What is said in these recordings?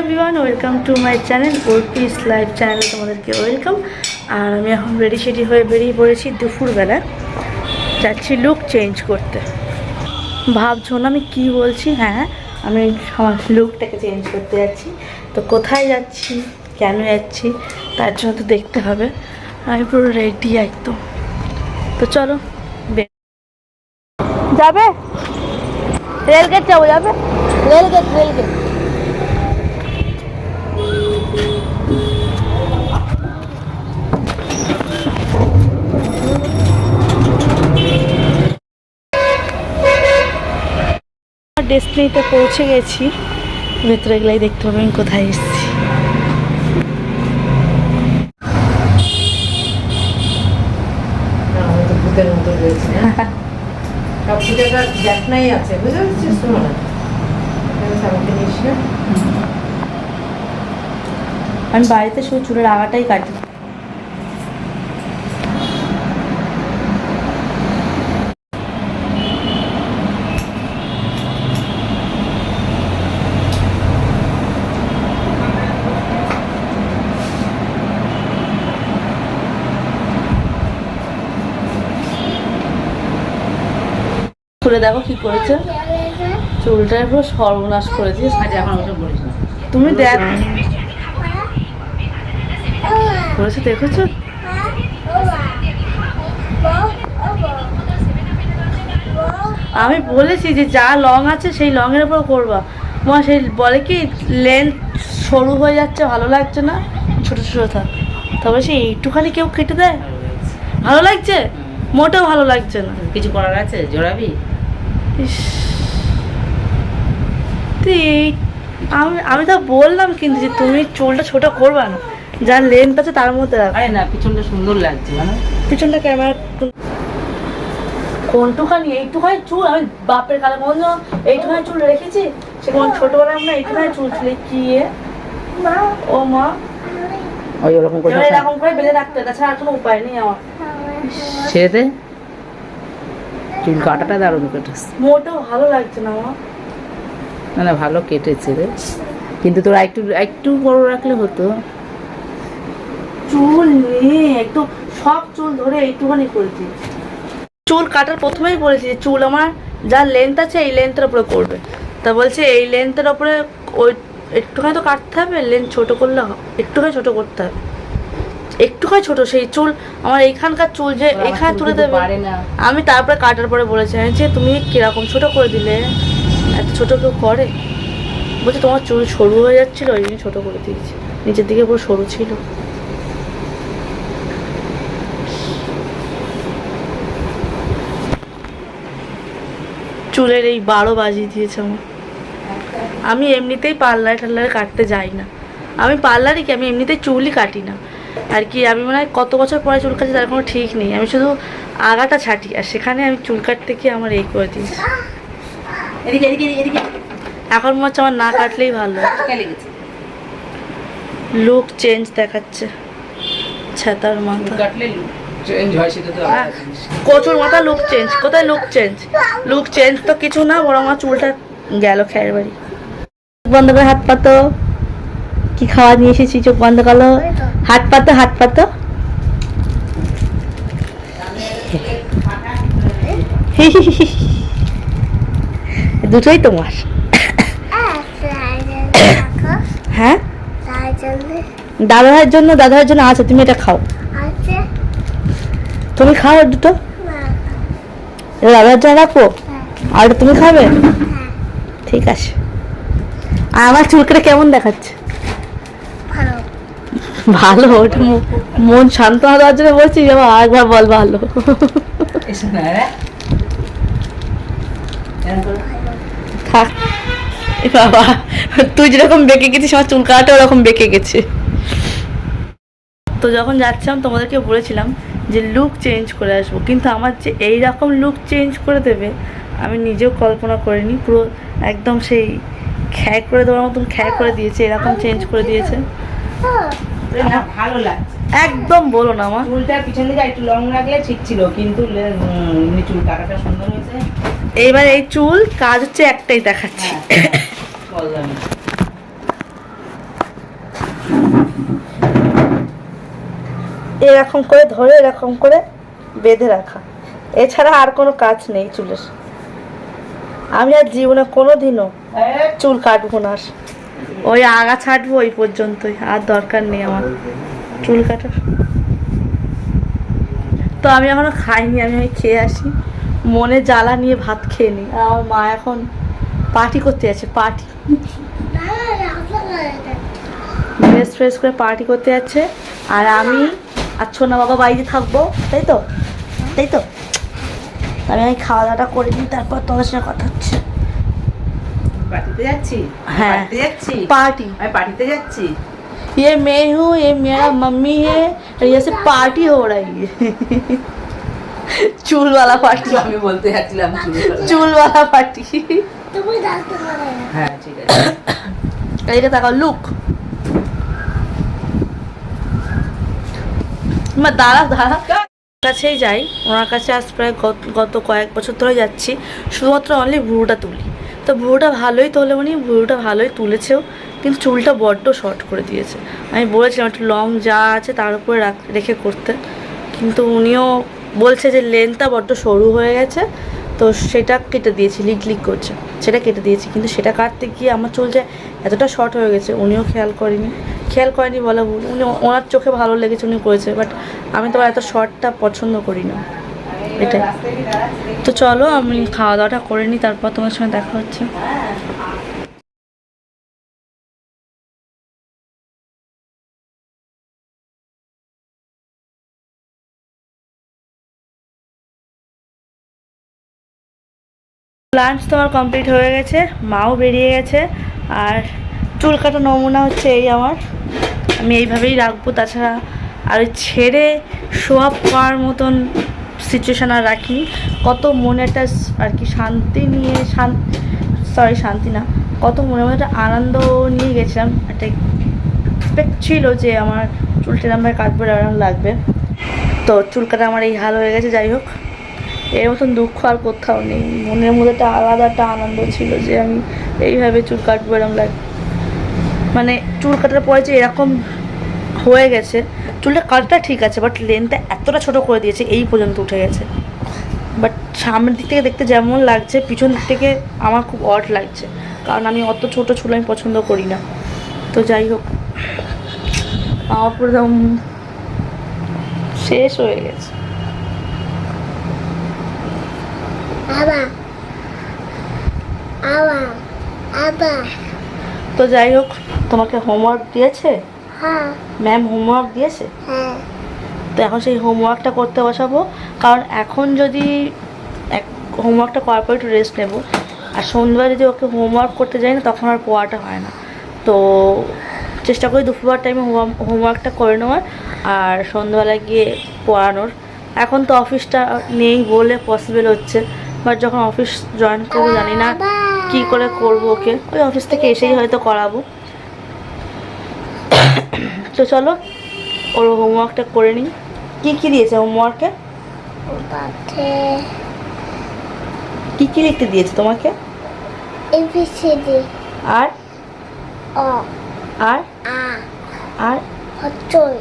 Everyone welcome to my channel ওরপিস live চ্যানেলে তোমাদেরকে welcome আর আমি এখন রেডি সেডি হয়ে বেরিয়ে পড়েছি দুপুরবেলা। যাচ্ছি লুক চেঞ্জ করতে। ভাবছ না আমি কি বলছি? হ্যাঁ আমি আমার লুকটাকে চেঞ্জ করতে যাচ্ছি। তো কোথায় যাচ্ছি? কেন যাচ্ছি? তার জন্য তো দেখতে হবে। আমি পুরো রেডি একদম। তো চলো যাবে? রেলগেট যাব, যাবে? রেলগেট রেলগেট ডেস্টিনিতে পৌঁছে গেছি। ভেতরে গেলেই দেখতে পাবেন কোথায় এসেছি। হ্যাঁ? আমি বাড়িতে শুধু চুলের আগাটাই কাটি। খুলে দেখো কি করেছে। চুলটা পুরো সর্বনাশ করেছিস আচ্ছা তুমি দেখ। করেছে দেখেছ? আমি বলেছি যে যা লং আছে সেই লংয়ের উপর করবা। মা সেই বলে কি লেন্থ সরু হয়ে যাচ্ছে ভালো লাগছে না? ছোট ছোট থাক। তবে সে এইটুখানি কেউ কেটে দেয়? ভালো লাগছে? মোটেও ভালো লাগছে না। কিছু করার আছে? জোড়াবি? ইস। তুই আমি আমি তো বললাম কিন্তু যে তুমি চুলটা ছোট করবা না। যার লেন্থ আছে তার মধ্যে রাখ। আরে না পিছনটা সুন্দর লাগছে মানে পিছনটা ক্যামেরা কোনটুখানি এইটুখানি চুল আমি বাপের কালে মনে হয় এইটুখানি চুল রেখেছি সে কোন ছোটবেলায় আমরা এইটুখানি চুল ছিল। কি এ? ও মা। ওই ওরকম করে এরকম করে বেঁধে রাখতে তাছাড়া আর কোনো উপায় নেই আমার। ছেড়ে চুল কাটাটা দারুণ কেটেছে মোটেও ভালো লাগছে না আমার? না না ভালো কেটেছে রে। কিন্তু তোরা একটু একটু বড় রাখলে হতো। চুল নেই একদম সব চুল ধরে এইটুখানি করেছি। চুল কাটার প্রথমেই বলেছি যে চুল আমার যা লেন্থ আছে এই লেন্থের উপরে করবে। তা বলছে এই লেন্থের উপরে ওই একটুখানি তো কাটতে হবে লেন্থ ছোট করলে একটুখানি ছোট করতে হবে। একটুখানি ছোট সেই চুল আমার এইখানকার চুল যে এখানে তুলে দেবে। আমি তারপরে কাটার পরে বলেছি যে তুমি কীরকম ছোট করে দিলে? এত ছোট কেউ করে? বলছে তোমার চুল সরু হয়ে যাচ্ছিল ওই জন্য ছোট করে দিয়েছি। নিচের দিকে পুরো সরু ছিল। চুলের এই বারো বাজিয়ে দিয়েছে আমার। আমি এমনিতেই পার্লার টার্লারে কাটতে যাই না। আমি পার্লারই কি আমি এমনিতেই চুলই কাটি না। আর কি আমি মনে হয় কত বছর পরে চুল কাটছি তার কোনো ঠিক নেই। আমি শুধু আগাটা ছাটি আর সেখানে আমি চুল কাটতে গিয়ে আমার এই করে দিয়েছি। এদিকে এদিকে এদিকে, এদিকে। এখন মনে হচ্ছে আমার না কাটলেই ভালো। লুক চেঞ্জ দেখাচ্ছে। ছাতার মাথা। কাটলে চেঞ্জ হয় সেটা তো আলাদা আহ, জিনিস। কচুর মাথা লুক চেঞ্জ। কোথায় লুক চেঞ্জ? লুক চেঞ্জ তো কিছু না বরং আমার চুলটা গেল খেয়ের বাড়ি। বন্ধ করে হাত পাতো কি খাওয়া নিয়ে এসেছি চোখ বন্ধ করো। হাত পাতো হাত পাতো। দুটোই তোমার। হ্যাঁ? দাদা ভাইয়ের জন্য দাদার জন্য আছে তুমি এটা খাও। তুমি খাও দুটো। দাদার জন্য রাখো। আর তুমি খাবে? ঠিক আছে। আর আমার চুলকেটা কেমন দেখাচ্ছে? ভালো ওটা মন শান্ত হওয়ার জন্য বলছি বাবা আরেকবার বল ভালো। থাক। বাবা তুই যেরকম বেঁকে গেছিস আমার চুল কাটা ওরকম বেঁকে গেছে। তো যখন যাচ্ছিলাম তোমাদেরকে বলেছিলাম যে লুক চেঞ্জ করে আসব। কিন্তু আমার যে এই রকম লুক চেঞ্জ করে দেবে আমি নিজেও কল্পনা করিনি। পুরো একদম সেই খ্যাক করে দেওয়ার মতন খ্যাক করে দিয়েছে এরকম চেঞ্জ করে দিয়েছে। একদম বলো না আমার চুলটা পিছন দিকে একটু লং রাখলে ঠিক ছিল কিন্তু চুল কাটাটা সুন্দর হয়েছে। এইবার এই চুল কাজ হচ্ছে একটাই দেখাচ্ছি। হ্যাঁ, এরকম করে ধরে এরকম করে বেঁধে রাখা। এছাড়া আর কোনো কাজ নেই চুলের। আমি আর জীবনে কোনো দিনও হ্যাঁ। চুল কাটবো না ওই আগা ছাড়বো ওই পর্যন্তই, আর দরকার নেই আমার। চুল কাটার। তো আমি এখনও খাইনি, আমি ওই খেয়ে আসি। মনে জ্বালা নিয়ে ভাত খেয়ে নিই। আর আমার মা এখন পার্টি করতে যাচ্ছে পার্টি ড্রেস ফ্রেস করে পার্টি করতে যাচ্ছে। আর আমি আর ছোনা বাবা বাড়িতে থাকব, তাই তো? তাই তো? আমি খাওয়া দাওয়াটা করে নিই, তারপর তোমার সঙ্গে কথা পার্টিতে যাচ্ছি হ্যাঁ। পার্টিতে যাচ্ছি पार्टी আমি পার্টিতে যাচ্ছি ये मैं हूँ ये मेरा मम्मी है और ये से पार्टी हो रही है चूल वाला पार्टी আমি বলতে যাচ্ছিলাম চুল কাটা। चूल वाला पार्टी হ্যাঁ ঠিক আছে এইটা তাকাও লুক মা দাঁড়া দাঁড়া কাছেই যাই ওনার কাছে আজ প্রায় গত- গত কয়েক বছর ধরে যাচ্ছি শুধুমাত্র অনলি ভুরুটা তুলি তো ভুরুটা ভালোই তোলে উনি ভুরুটা ভালোই তুলেছেও, কিন্তু চুলটা বড্ড শর্ট করে দিয়েছে। আমি বলেছিলাম একটু লং যা আছে তার উপরে রাখ- করতে। কিন্তু উনিও বলছে যে লেন্থটা বড্ড সরু হয়ে গেছে, তো সেটা কেটে দিয়েছি, লিক করছে। সেটা কেটে দিয়েছি, কিন্তু সেটা কাটতে গিয়ে আমার চুলটা এতটা শর্ট হয়ে গেছে, উনিও খেয়াল করেনি। খেয়াল করেনি বলা উনি, ওনার চোখে ভালো লেগেছে, উনি করেছে বাট আমি তো এত শর্টটা পছন্দ করি না। এটাই। তো চলো, আমি খাওয়া দাওয়াটা করে নিই, তারপর তোমার সঙ্গে দেখা হচ্ছে। লাঞ্চ তোমার কমপ্লিট হয়ে গেছে, মাও বেরিয়ে গেছে, আর চুল কাটা নমুনা হচ্ছে এই আমার। আমি এইভাবেই রাখব, তাছাড়া আর ছেড়ে শো আপ করার মতন সিচুয়েশান আর রাখিনি। কত মনে একটা আর কি শান্তি নিয়ে শান্তি সরি শান্তি না, কত মনে মনে একটা আনন্দ নিয়ে গেছিলাম। একটা এক্সপেক্ট ছিল যে আমার চুলটা আমার কাটবে আরাম লাগবে। তো চুল কাটা আমার এই হাল হয়ে গেছে, যাই হোক। এর মতন দুঃখ আর কোথাও নেই। মনের মধ্যে একটা আলাদা একটা আনন্দ ছিল যে আমি এইভাবে চুল কাটবো এরকম লাগ মানে চুল কাটার পরে যে এরকম হয়ে গেছে চুলটা কাটটা ঠিক আছে বাট লেন্থটা এতটা ছোট করে দিয়েছে এই পর্যন্ত উঠে গেছে। বাট সামনের দিক থেকে দেখতে যেমন লাগছে পিছন দিক থেকে আমার খুব অড লাগছে কারণ আমি অত ছোট চুল আমি পছন্দ করি না। তো যাই হোক আমার প্রথম শেষ হয়ে গেছে। তো যাই হোক তোমাকে হোমওয়ার্ক দিয়েছে? হ্যাঁ। ম্যাম হোমওয়ার্ক দিয়েছে? হ্যাঁ। তো এখন সেই হোমওয়ার্কটা করতে বসাবো। কারণ এখন যদি এক হোমওয়ার্কটা করার পর একটু রেস্ট নেব। আর সন্ধ্যায় যদি ওকে হোমওয়ার্ক করতে যাই না তখন আর পড়াটা হয় না। তো চেষ্টা করি দুপুরবার টাইমে হোমওয়ার্কটা করে নেওয়ার আর সন্ধ্যাবেলায় গিয়ে পড়ানোর। এখন তো অফিসটা নেই বলে পসিবল হচ্ছে। বাট যখন অফিস জয়েন করব জানি না কি করে করব ওকে। ওই অফিস থেকে এসেই হয়তো করাবো। তো চলো ওর হোমওয়ার্কটা করে নিই। কী কী দিয়েছে হোমওয়ার্কে কী কী লিখতে দিয়েছে তোমাকে? এবিসিডি আর? অ। আর? আ। আর? হচই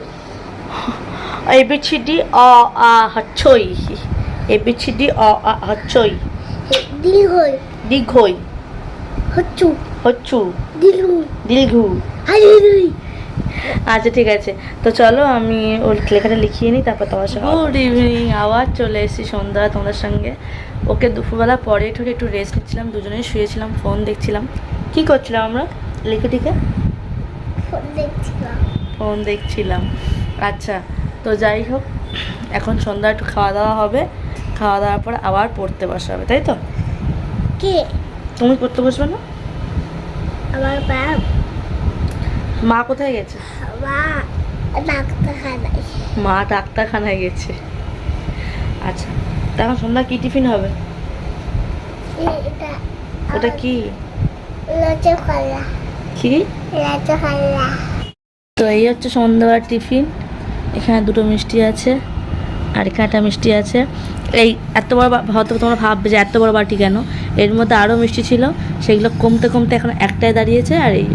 এবিসিডি অ আ হচ্ছই। এবিসিডি অ আ হচ্ছই। দিলহই দীর্ঘই হচু হচ্ছু। দিলু দীর্ঘু হালিলুই আচ্ছা ঠিক আছে। তো চলো আমি ওর লেখাটা লিখিয়ে নিই তারপর তোমার সঙ্গে গুড ইভিনিং আবার চলে এসেছি সন্ধ্যা তোমাদের সঙ্গে। ওকে দুপুরবেলা পরে ঠরে একটু রেস্ট নিচ্ছিলাম দুজনেই শুয়েছিলাম ফোন দেখছিলাম। কি করছিলাম আমরা লিখে টিকে ফোন দেখছিলাম। ফোন দেখছিলাম। আচ্ছা তো যাই হোক এখন সন্ধ্যা একটু খাওয়া দাওয়া হবে। খাওয়া দাওয়ার পর আবার পড়তে বসা হবে তাই তো? কে? তুমি পড়তে বসবে না? আমার বাপ মা কোথায় গেছে? মা ডাক্তারখানায়। গেছে। আচ্ছা তা এখন সন্ধ্যা কী টিফিন হবে? ওটা কি? কি? তো এই হচ্ছে সন্ধ্যাবেলার টিফিন। এখানে দুটো মিষ্টি আছে আর এখানে একটা মিষ্টি আছে। এই এত বড় হয়তো তোমরা ভাববে যে এত বড় বাটি কেন? এর মধ্যে আরও মিষ্টি ছিল সেগুলো কমতে কমতে এখন একটাই দাঁড়িয়েছে আর এই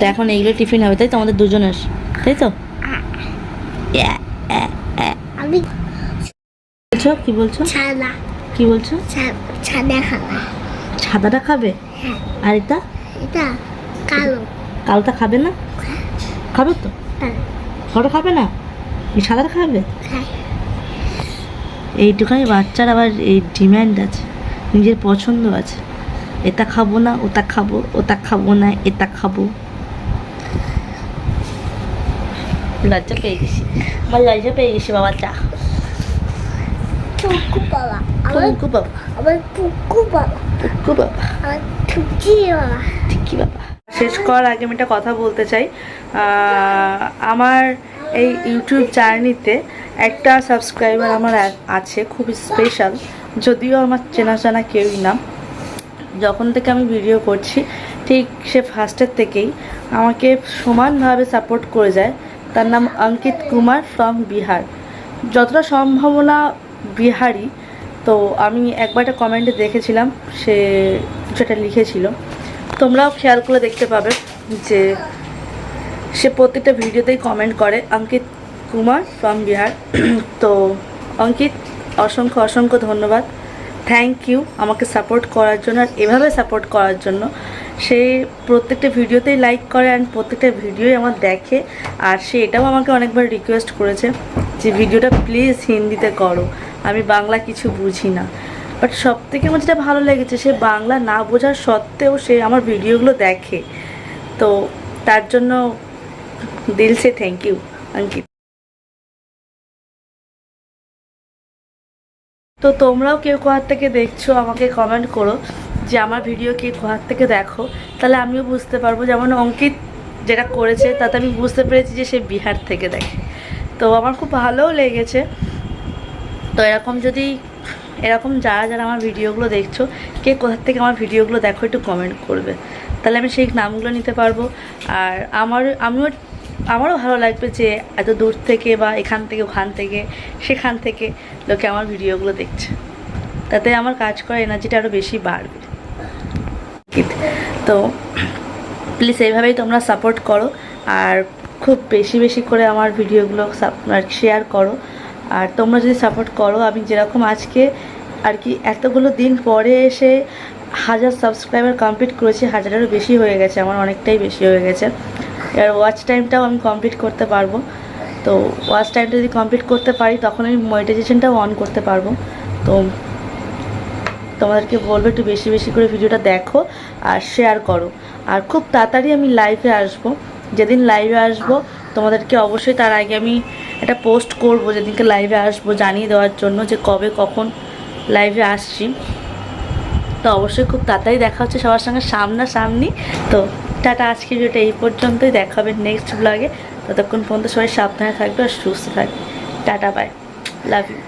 তো এখন এইগুলো টিফিন হবে তাই তো আমাদের দুজনের তাই তো? বলছো? কি বলছো? কি বলছো? ছা- ছানা খাবা। সাদাটা খাবে? হ্যাঁ। আর এটা? এটা কালো। কালটা খাবে না? খাবে তো? হ্যাঁ। খাবে না? এই সাদাটা খাবে? খাই এইটুখানি বাচ্চার আবার এই ডিম্যান্ড আছে নিজের পছন্দ আছে। এটা খাব না ওটা খাব ওটা খাব না এটা খাব। লজ্জা পেয়ে গেছি আমার লজ্জা পেয়ে গেছি বাবা চা টুকু বাবা আমার কুকু বাবা আমার টুকু বাবা কুকু বাবা আমার টুকি বাবা ঠিকই বাবা শেষ করার আগে আমি একটা কথা বলতে চাই। আমার এই ইউটিউব জার্নিতে একটা সাবস্ক্রাইবার আমার আছে খুবই স্পেশাল যদিও আমার চেনা জানা কেউই না। যখন থেকে আমি ভিডিও করছি ঠিক সে ফার্স্টের থেকেই আমাকে সমানভাবে সাপোর্ট করে যায়। তার নাম অঙ্কিত কুমার ফ্রম বিহার। যতটা সম্ভাবনা বিহারি, তো আমি একবার একটা কমেন্টে দেখেছিলাম, সে যেটা লিখেছিল। তোমরাও খেয়াল করে দেখতে পাবে যে সে প্রত্যেকটা ভিডিওতেই কমেন্ট করে, অঙ্কিত কুমার ফ্রম বিহার। তো অঙ্কিত, অসংখ্য অসংখ্য ধন্যবাদ। থ্যাংক ইউ আমাকে সাপোর্ট করার জন্য আর এভাবে সাপোর্ট করার জন্য। সে প্রত্যেকটা ভিডিওতেই লাইক করে অ্যান্ড প্রত্যেকটা ভিডিওই আমার দেখে। আর সে এটাও আমাকে অনেকবার রিকোয়েস্ট করেছে যে ভিডিওটা প্লিজ হিন্দিতে করো। আমি বাংলা কিছু বুঝি না। বাট সব থেকে আমার যেটা ভালো লেগেছে, সে বাংলা না বোঝার সত্ত্বেও সে আমার ভিডিওগুলো দেখে। তো তার জন্য দিল সে থ্যাংক ইউ অঙ্কিত তো তোমরাও কেউ কোহার থেকে দেখছ, আমাকে কমেন্ট করো যে আমার ভিডিও কে কোহার থেকে দেখো। তাহলে আমিও বুঝতে পারব। যেমন অঙ্কিত যেটা করেছে, তাতে আমি বুঝতে পেরেছি যে সে বিহার থেকে দেখে। তো আমার খুব ভালোও লেগেছে। তো এরকম যদি, এরকম যারা যারা আমার ভিডিওগুলো দেখছ, কে কোথার থেকে আমার ভিডিওগুলো দেখো একটু কমেন্ট করবে। তাহলে আমি সেই নামগুলো নিতে পারব। আর আমার, আমিও আমারও ভালো লাগবে যে এত দূর থেকে বা এখান থেকে, ওখান থেকে, সেখান থেকে লোকে আমার ভিডিওগুলো দেখছে। তাতে আমার কাজ করার এনার্জিটা আরও বেশি বাড়বে। তো প্লিজ এইভাবেই তোমরা সাপোর্ট করো আর খুব বেশি বেশি করে আমার ভিডিওগুলো শেয়ার করো। আর তোমরা যদি সাপোর্ট করো, আমি যেরকম আজকে আর কি এতগুলো দিন পরে এসে হাজার সাবস্ক্রাইবার কমপ্লিট করেছি, হাজারেরও বেশি হয়ে গেছে, আমার অনেকটাই বেশি হয়ে গেছে। এবার ওয়াচ টাইমটাও আমি কমপ্লিট করতে পারব। তো ওয়াচ টাইমটা যদি কমপ্লিট করতে পারি, তখন আমি মনিটাইজেশনটাও অন করতে পারব। তো তোমাদেরকে বলব, একটু বেশি বেশি করে ভিডিওটা দেখো আর শেয়ার করো। আর খুব তাড়াতাড়ি আমি লাইভে আসব। যেদিন লাইভে আসব, তোমাদেরকে অবশ্যই তার আগে আমি একটা পোস্ট করব, যেদিনকে লাইভে আসব জানিয়ে দেওয়ার জন্য যে কবে কখন লাইভে আসছি। তো অবশ্যই খুব তাড়াতাড়ি দেখা হচ্ছে সবার সঙ্গে সামনাসামনি। তো টাটা আজকে ভিডিওটা এই পর্যন্তই। দেখাবে নেক্সট ব্লগে ততক্ষণ পর্যন্ত সবাই সাবধানে থাকবে আর সুস্থ থাকবে। Tata bye love you